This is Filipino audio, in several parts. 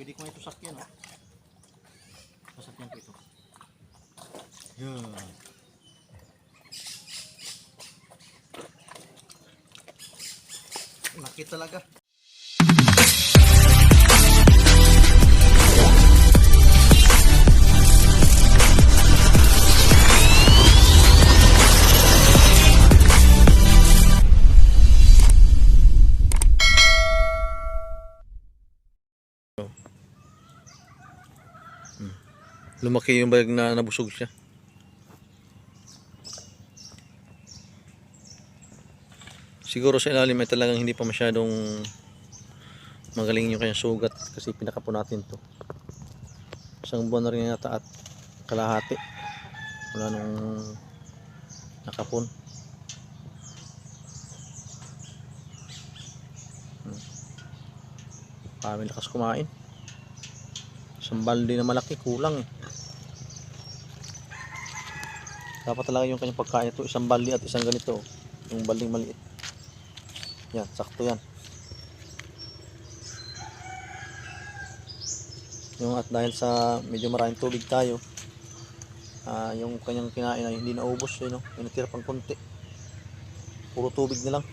Pwede ko ito sakyan, oh. Sasakyan ko ito. Yan. Laki talaga. Lumaki yung bag na nabusog siya. Siguro sa ilalim ay talagang hindi pa masyadong magaling yung kanyang sugat kasi pinakapo natin to. Isang buwan na rin yata at kalahati. Wala nung nakapon. Hmm. Kami lakas kumain. Isang balde na malaki, kulang eh. Dapat talaga yung kanyang pagkain ito, isang balde at isang ganito. Yung balding maliit. Yan, sakto yan. Yung at dahil sa medyo maraming tubig tayo, ah yung kanyang kinain ay hindi naubos, yun, no? may natira pang konti. Puro tubig na lang.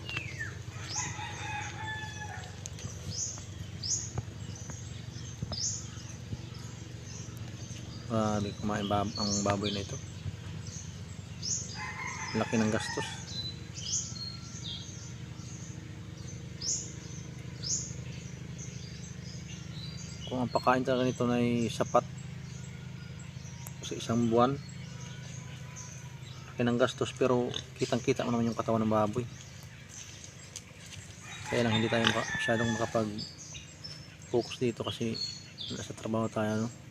Grabe kumain bab ang baboy na ito. Laki ng gastos. Kung ang pagkain talaga nito na sapat sa isang buwan, laki ng gastos pero kitang kita mo naman yung katawan ng baboy. Kaya lang hindi tayo masyadong makapag focus dito kasi nasa trabaho tayo no.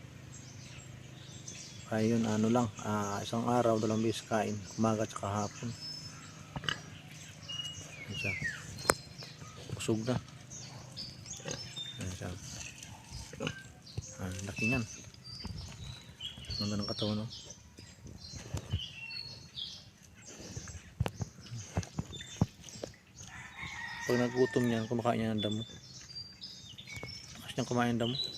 Ayun, ano lang, ah, isang araw, dalawang beses kain, umaga at hapon. Siya. Busog na. Ayan siya. Ah, laki niyan. Ganda ng katawan, no? Pag nagutom niyan, kumakain niya ng damo. Kasi niyang kumain ng damo.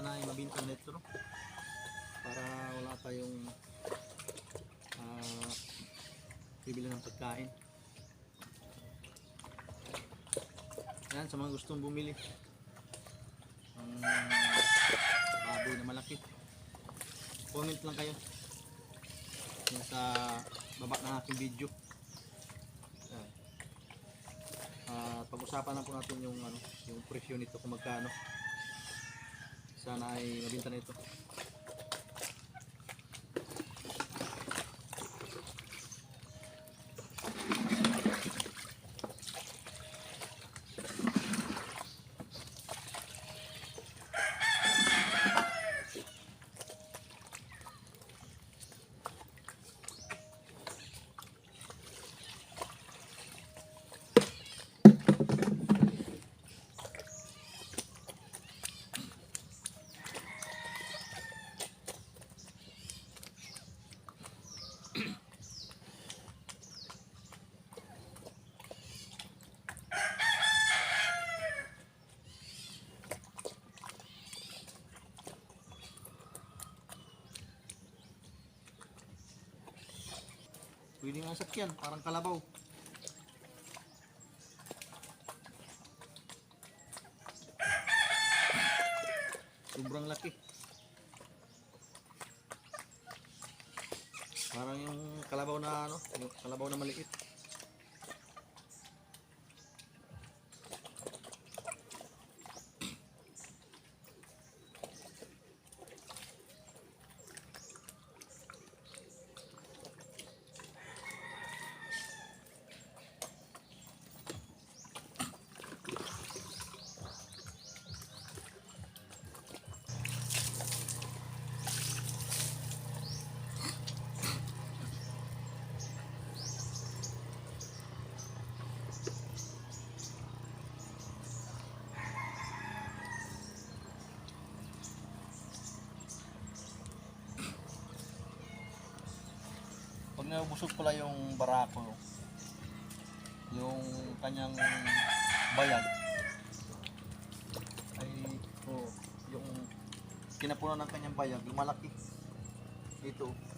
Mabinta nito no? para wala tayong ah bibili ng pagkain yan sa mga gustong bumili ang baboy na malaki comment lang kayo yan sa baba ng aking video. Ah, pag-usapan lang po natin yung ano, yung presyo nito kung magkano. Sana ay mabinta na ito. Pwede nga sakyan, parang kalabaw. Sobrang laki. Parang yung kalabaw na ano, yung kalabaw na maliit. Nabusog pala yung barako, yung kanyang bayag, ay oh, yung kinapunan ng kanyang bayag, lumalaki. Ito.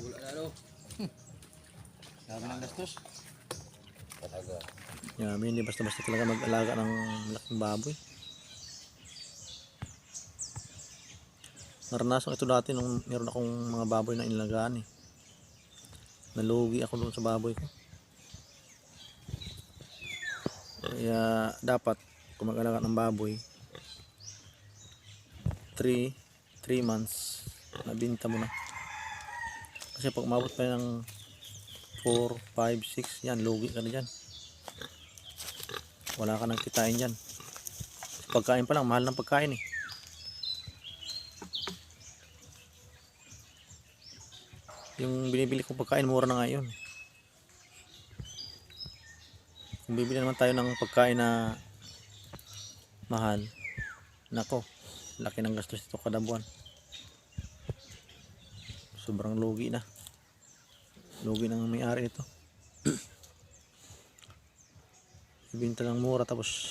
Pula na no. Dami ng gastos. Talaga. Yami, hindi basta-basta talaga mag-alaga ng malaking baboy. Naranasan ito dati nung meron akong mga baboy na inalagaan eh. Nalugi ako doon sa baboy ko. Kaya dapat kung mag-alaga ng baboy 3 3 months nabinta mo na. Kasi pag umabot pa ng 4, 5, 6 yan, lugi ka na dyan. Wala ka nang kitain dyan. Pagkain pa lang mahal ng pagkain eh. Yung binibili kong pagkain mura na ngayon kung bibili naman tayo ng pagkain na mahal nako laki ng gastos ito kada buwan sobrang lugi na. Lugi ng may-ari ito. Ibinta lang mura tapos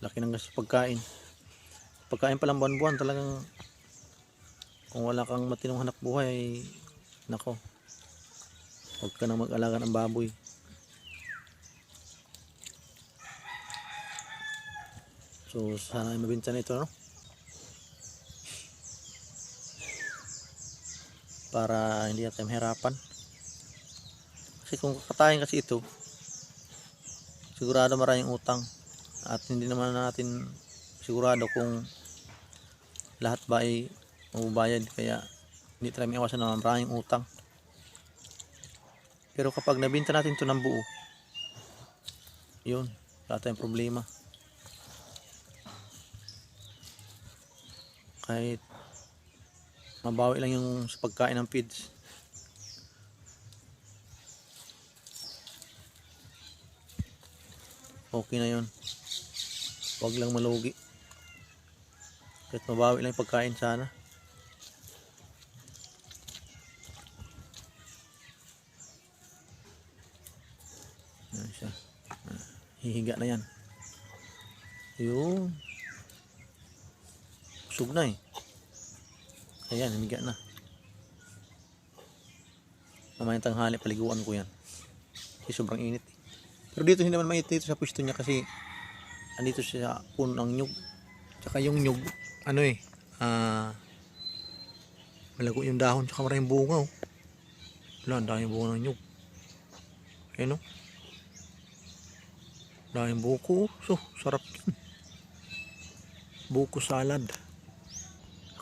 laki ng gastos pagkain. Pagkain pa lang buwan-buwan talagang kung wala kang matinong hanap buhay nako huwag ka na mag-alaga ng baboy. So sana mabinta na ito no para hindi natin mahirapan. Kasi kung kakatayin kasi ito sigurado maraming utang. At hindi naman natin sigurado kung lahat ba ay mabubayad. Kaya hindi tayo may iwasan na maraming utang. Pero kapag nabinta natin ito ng buo yun wala tayong problema. Kahit mabawi lang yung sa pagkain ng feeds okay na yun huwag lang malugi kahit mabawi lang yung pagkain sana Ayan siya. Hihiga na yan. Yun. Busog na eh. Ayan, hihiga na. Mamayang tanghali, paliguan ko yan. Kasi sobrang init eh. Pero dito hindi naman mainit dito sa pwesto niya kasi andito siya sa puno ng nyug. Tsaka yung nyug, ano eh, ah, malago yung dahon, tsaka maraming bunga oh. Wala, ang daming bunga ng nyug. Ayun oh. Daming buko. So, sarap yun. Buko salad.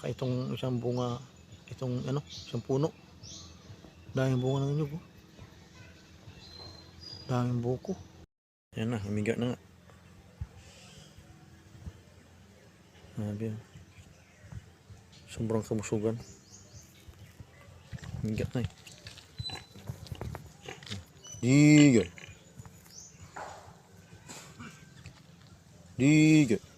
Saka itong isang bunga, itong ano, isang puno. Daming bunga ng nyug. oh. Daming buko. Yan na, humiga na nga. Sabi yan. Sobrang kamusugan. Humiga na eh. Digay. Digay.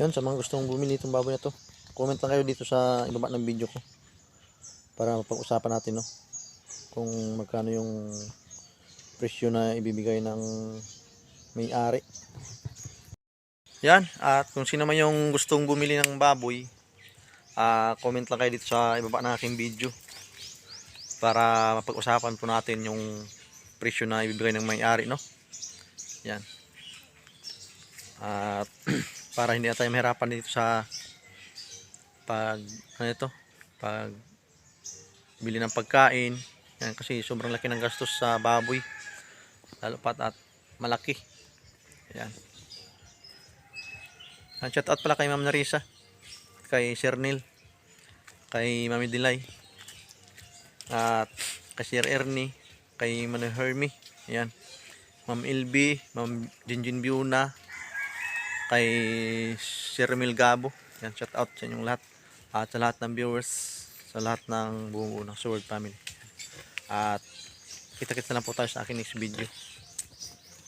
Yan, sa mga gustong bumili itong baboy na to, comment lang kayo dito sa ibaba ng video ko. Para mapag-usapan natin, no? Kung magkano yung presyo na ibibigay ng may-ari. Yan, at kung sino man yung gustong bumili ng baboy, ah comment lang kayo dito sa ibaba ng aking video. Para mapag-usapan po natin yung presyo na ibibigay ng may-ari, no? Yan. At para hindi na tayo mahirapan dito sa pag ano ito pag bili ng pagkain. Yan kasi sobrang laki ng gastos sa baboy lalo pat at malaki. Yan. Ang shout out pala kay Ma'am Narisa kay Sir Neil kay Mami Dilay at kay Sir Ernie kay Mano Hermie. Yan. Ma'am Ilby Ma'am Jinjin Biuna kay Sir Mil Gabo. Yan, shout out sa inyong lahat. At sa lahat ng viewers, sa lahat ng buong ng Sword Family. At kita-kita lang po tayo sa akin next video.